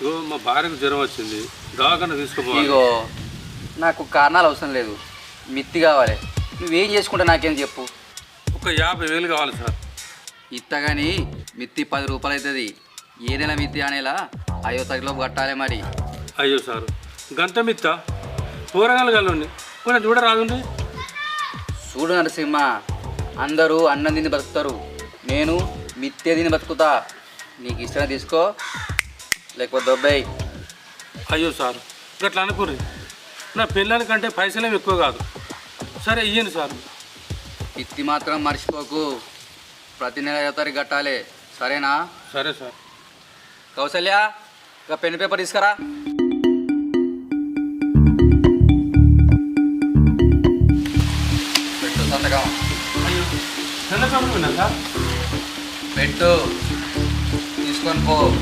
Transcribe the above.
ఇగో మా భార్యకు జ్వరం వచ్చింది. దవాఖాన తీసుకుపోవాలి. ఇగో నాకు కారణాలు అవసరం లేదు. మిత్తి కావాలి. నువ్వేం చేసుకుంటా నాకేం చెప్పు. ఒక యాభై వేలు కావాలి సార్. ఇత్తగాని మిత్తి పది రూపాయలు అవుతుంది ఏ నెల మిత్తి అనేలా అయ్యో తగిలోపు కట్టాలి మరి. అయ్యో సార్ గంత మిత్త? కూరగాయలు కలండి కొంచెం చూడరాదుండి చూడు నరసింహ అందరూ అన్నం తిని బతుకుతారు. నేను మిత్తే తిని బతుకుతా. నీకు ఇష్టం తీసుకో. లేకపోతే దొబ్బాయి అయ్యో సార్ గట్లా అనుకుర్రి. నా పిల్లలకంటే పైసలేం ఎక్కువ కాదు. సరే ఇయ్యండి సార్. మిత్తి మాత్రం మర్చిపోకు. ప్రతి నెల తారీఖు కట్టాలి. సరేనా? సరే సార్. కౌసల్య ఇక పెన్ పేపర్ తీసుకురా. పెట్టు సంతకం. పెట్టు. తీసుకొని పో.